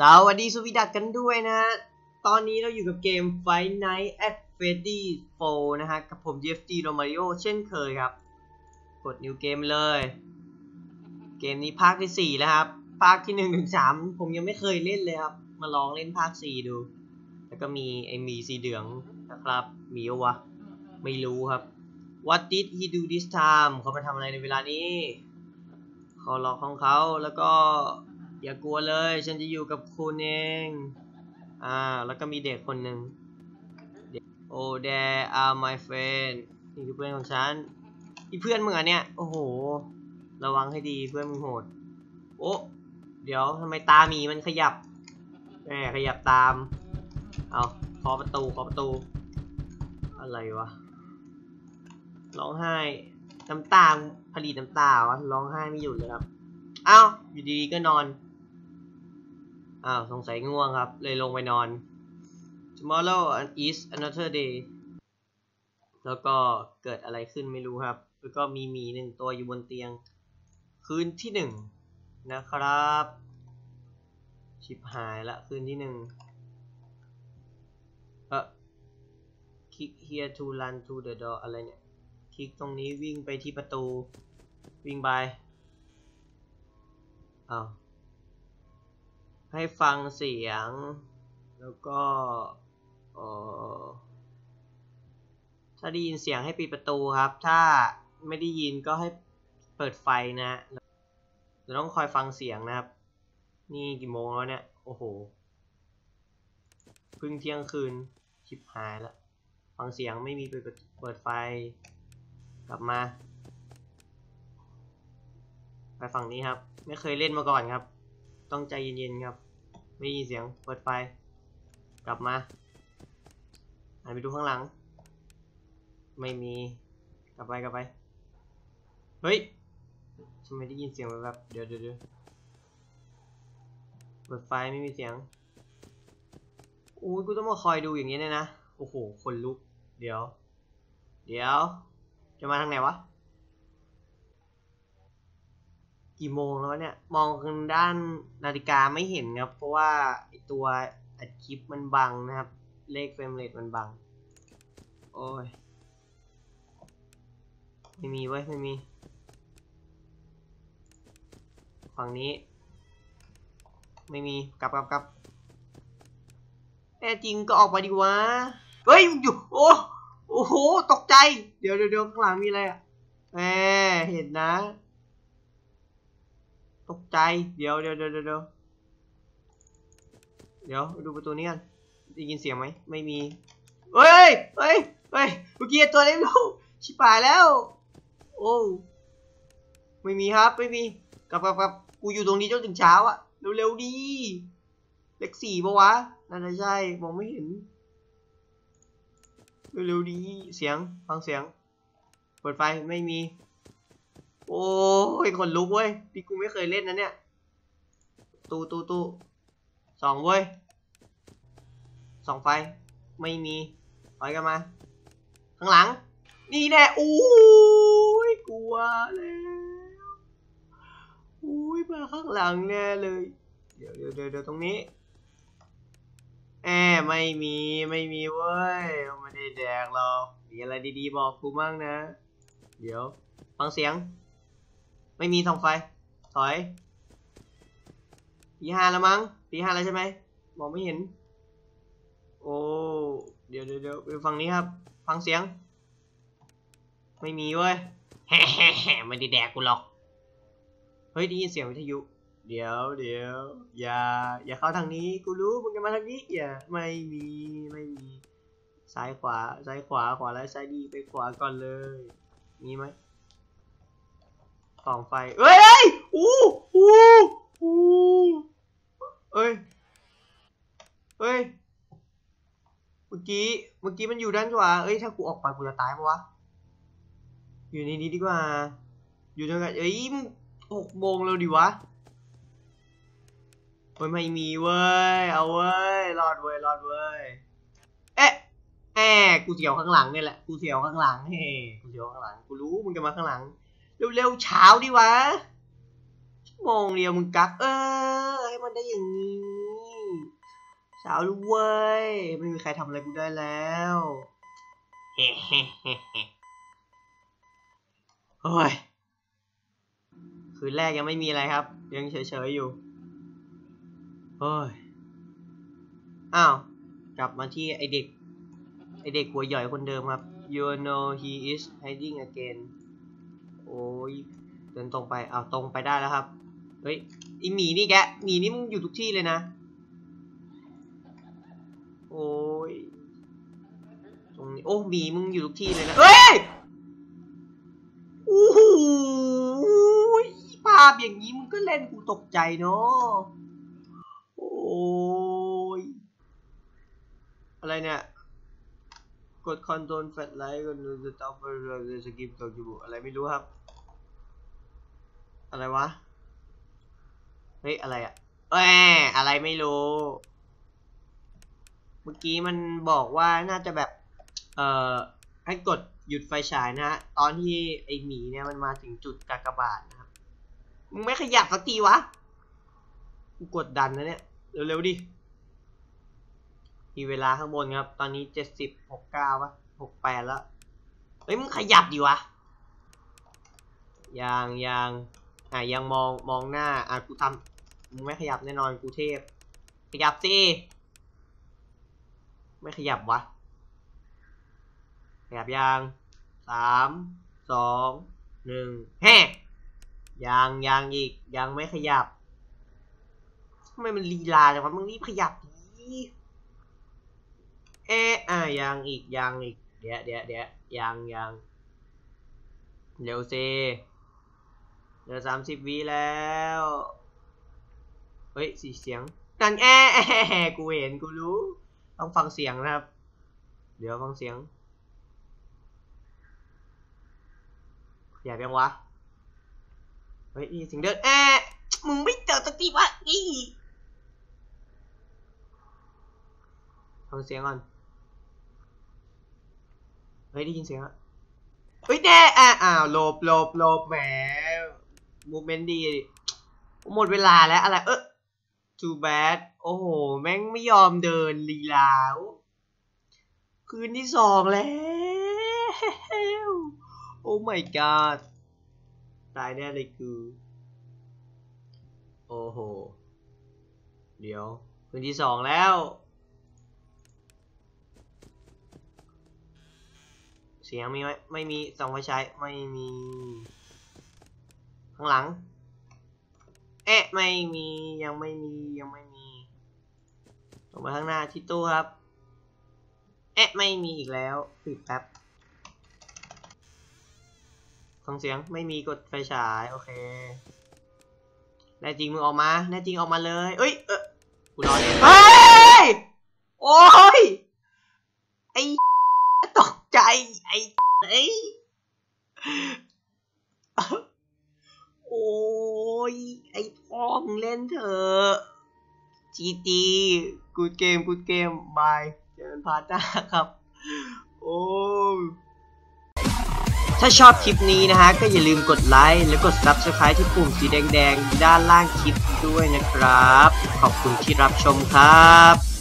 สวัสดีสวีดักกันด้วยนะฮะ ตอนนี้เราอยู่กับเกม Fight Night at Freddy 4 นะฮะ กับผม DFG Romario เช่นเคยครับ กด New Game เลย เกมนี้ภาคที่ 4 แล้วครับ ภาคที่1ถึง3ผมยังไม่เคยเล่นเลยครับ มาลองเล่นภาค 4 ดู แล้วก็มีไอหมีสีเหลืองนะครับ มีวะ ไม่รู้ครับ What did he do this time เขามาทำอะไรในเวลานี้ เขาล็อกของเขาแล้วก็ อย่ากลัวเลย ฉันจะอยู่กับคุณเอง อ่า แล้วก็มีเด็กคนหนึ่ง Oh there are my friend นี่คือเพื่อนของฉันนี่เพื่อนมึงอะเนี่ย โอ้โห ระวังให้ดีเพื่อนมึงโหด โอ้เดี๋ยวทำไมตาหมีมันขยับแหมขยับตาม เอาเคาะประตูเคาะประตู อะไรวะ ร้องไห้ น้ำตาผลิตน้ำตาวะร้องไห้ไม่หยุดเลยครับอ้าวอยู่ดีๆก็นอน อ้าวสงสัยง่วงครับ เลยลงไปนอน tomorrow is another day แล้วก็เกิดอะไรขึ้นไม่รู้ครับ แล้วก็มีหมีหนึ่งตัวอยู่บนเตียง คืนที่หนึ่งนะครับ ชิบหายละคืนที่หนึ่งเออ click here to run to the door อะไรเนี่ย คลิกตรงนี้วิ่งไปที่ประตู วิ่งไปอ้าว ให้ฟังเสียง แล้วก็ถ้าได้ยินเสียงให้ปิดประตูครับ ถ้าไม่ได้ยินก็ให้เปิดไฟนะเราต้องคอยฟังเสียงนะครับ นี่กี่โมงแล้วเนี่ย โอ้โหพิ่งเที่ยงคืนชิบหายแล้วฟังเสียงไม่มีเปิดเปิดไฟ กลับมา ไปฝั่งนี้ครับ ไม่เคยเล่นมาก่อนครับ ต้องใจเย็นๆครับ ไม่ยินเสียง เปิดไฟ กลับมาหันไปดูข้างหลัง ไม่มี กลับไปกลับไป เฮ้ยทำไมได้ยินเสียงแบบเดี๋ยวเดี๋ยวเปิดไฟไม่มีเสียงโอ้ยกูต้องมาคอยดูอย่างนี้เนี่ยนะ โอ้โห คนลุก เดี๋ยว เดี๋ยว จะมาทางไหนวะ กี่โมงแล้วเนี่ย มองทางด้านนาฬิกาไม่เห็นครับ เพราะว่าตัวอัดคลิปมันบังนะครับ เลขเฟรมเรทมันบัง โอ้ย ไม่มีไว้ไม่มี ฝั่งนี้ ไม่มี กลับกลับกลับแน่จริงก็ออกมาดีวะ เฮ้ยอยู่โอ้โอ้โห ตกใจเดี๋ยวเดี๋ยวเดี๋ยวข้างหลังมีอะไรอะแหมเห็นนะ ตกใจ เดี๋ยวเดี๋ยวเดี๋ยวเดี๋ยวเดี๋ยวดูประตูนี้กันได้ยินเสียงไหมไม่มีเฮ้ยเฮ้ยเฮ้ยเมื่อกี้ตัวเล็กลูกชิบหายแล้ว โอ้ไม่มีครับไม่มีกลับกลับกลับกูอยู่ตรงนี้จนถึงเช้าอะเร็วๆดีเลขสี่ปะวะน่าจะใช่มองไม่เห็นเร็วๆดีเสียงฟังเสียงเปิดไฟไม่มี โอ้ยคนลุกเว้ยพี่กูไม่เคยเล่นนะเนี่ย ตูตูตูสองเว้ยสองไฟ ไม่มีถอยกันมา ข้างหลัง นี่แน่อู้ยกลัวแล้วอุ้ยมาข้างหลังแน่เลย เดี๋ยวเดี๋ยวเดี๋ยวเดี๋ยวตรงนี้แอไม่มีไม่มีเว้ยไม่ได้แดกหรอกมีอะไรดีๆบอกกูมั่งนะ เดี๋ยว ฟังเสียง ไม่มีทองไฟ ถอยตีห้าแล้วมั้งตีห้าแล้วใช่ไหมมองไม่เห็น โอ้เดี๋ยวเดี๋ยวเดี๋ยวไปฟังนี้ครับ ฟังเสียง ไม่มีเว้ยแฮ่แฮ่แฮ่ไม่ได้แดกกูหรอก เฮ้ยได้ยินเสียงวิทยุ เดี๋ยวเดี๋ยวอย่า อย่าเข้าทางนี้ กูรู้มึงจะมาทางนี้อย่าไม่มีไม่มีซ้ายขวาซ้ายขวาขวาแล้วซ้ายดีไปขวาก่อนเลย มีไหม สองไฟเอ้ยเอ้ยอู้อู้อู้เอ้ยเอ้ย เมื่อกี้ เมื่อกี้มันอยู่ด้านขวาเอ้ย ถ้ากูออกไปกูจะตายปะวะ อยู่ในนี้ดีกว่า อยู่ด้วยกันเอ้ยหกโมงแล้วดิวะเฮ้ยไม่มีเว้ย เอาเว้ย รอดเว้ย รอดเว้ย เอ๊ะแอบกูเสียวข้างหลังเนี่ยแหละ กูเสียวข้างหลังเฮ้กูเสียวข้างหลัง กูรู้มึงจะมาข้างหลัง เร็วๆเช้าดิวะโอ้โมงเดียวมึงกักเออให้มันได้อย่างนี้สาวรู้เว้ยไม่มีใครทำอะไรกูได้แล้วเฮ้เฮ้เฮ้เฮ้โอ้ยคืนแรกยังไม่มีอะไรครับ ยังเฉยๆอยู่โอ้ยอ้าวกลับมาที่ไอเด็กไอเด็กหัวใหญ่คนเดิมครับ you know he is hiding again โอ้ยเดินตรงไปเอ้าตรงไปได้แล้วครับ เฮ้ยไอหมีนี่แกหมีนี่มึงอยู่ทุกที่เลยนะ โอ้ยตรงนี้โอ้หมีมึงอยู่ทุกที่เลยนะเฮ้ยโอ้โหภาพอย่างนี้มึงก็เล่นกูตกใจเนาะโอ้ยอะไรเนี่ยกดคอนโทรลแฟลชไลท์กดดูสต็อปเปอร์สกิปตกจมูกอะไรไม่รู้ครับ อะไรวะ เฮ้ย อะไรอะแหมอะไรไม่รู้ เมื่อกี้มันบอกว่าน่าจะแบบ เอ่อ ให้กดหยุดไฟฉายนะฮะตอนที่ไอหมีเนี่ยมันมาถึงจุดกากบาทนะครับ มึงไม่ขยับสักทีวะ กูกดดันนะเนี่ย เร็วๆดิ มีเวลาข้างบนครับ ตอนนี้เจ็ดสิบหกเก้าวะหกแปดแล้ว เฮ้ยมึงขยับดิวะยังยัง อะยังมองมองหน้า อะกูทำมึงไม่ขยับแน่นอนกูเทพ ขยับสิ ไม่ขยับวะ ขยับยังสามสองหนึ่งแฮ่ยังยังอีกยังไม่ขยับทำไมมันลีลาจังวะมึงรีบขยับดิเอะอะยังอีกยังอีกเดี๋ยวเดี๋ยวเดี๋ยวยังยังเร็วสิ เหลือสามสิบวิแล้ว เฮ้ยสีเสียงนั่นแอะกูเห็นกูรู้ ต้องฟังเสียงนะครับ เดี๋ยวฟังเสียงอยากยังวะ เฮ้ยเสียงเดินแอะมึงไม่เจอตะกี้วะอีฟังเสียงก่อน เฮ้ยได้ยินเสียงอะเฮ้ยแน่อะอ้าวหลบหลบหลบแหม มูเมนต์ดี หมดเวลาแล้วอะไร เออ too bad โอ้โห แม่งไม่ยอมเดินลีลาวคืนที่สองแล้ว โอ้ my god ตายแน่เลยคือ โอ้โห เดี๋ยว คืนที่สองแล้ว เสียงมีไหมไม่มีสองไฟฉายไม่มี ข้างหลัง เอ๊ะไม่มียังไม่มียังไม่มีลงมาข้างหน้าที่ตู้ครับ เอ๊ะไม่มีอีกแล้วปิดแป๊บฟังเสียงไม่มีกดไฟฉายโอเคแน่จริงมึงออกมาแน่จริงออกมาเลยเอ้ยเออกูรอเล่นเฮ้ยโอ้ยไอ้ตกใจไอ้ไอ้ โอ้ย ไอ้พ่อมึงเล่นเถอะจีจีกูเกมกูเกมบายเจอกันพาร์ทหน้าครับ โอ้ถ้าชอบคลิปนี้นะฮะ ก็อย่าลืมกดไลค์และกด Subscribe ที่ปุ่มสีแดงๆ ด้านล่างคลิปด้วยนะครับ ขอบคุณที่รับชมครับ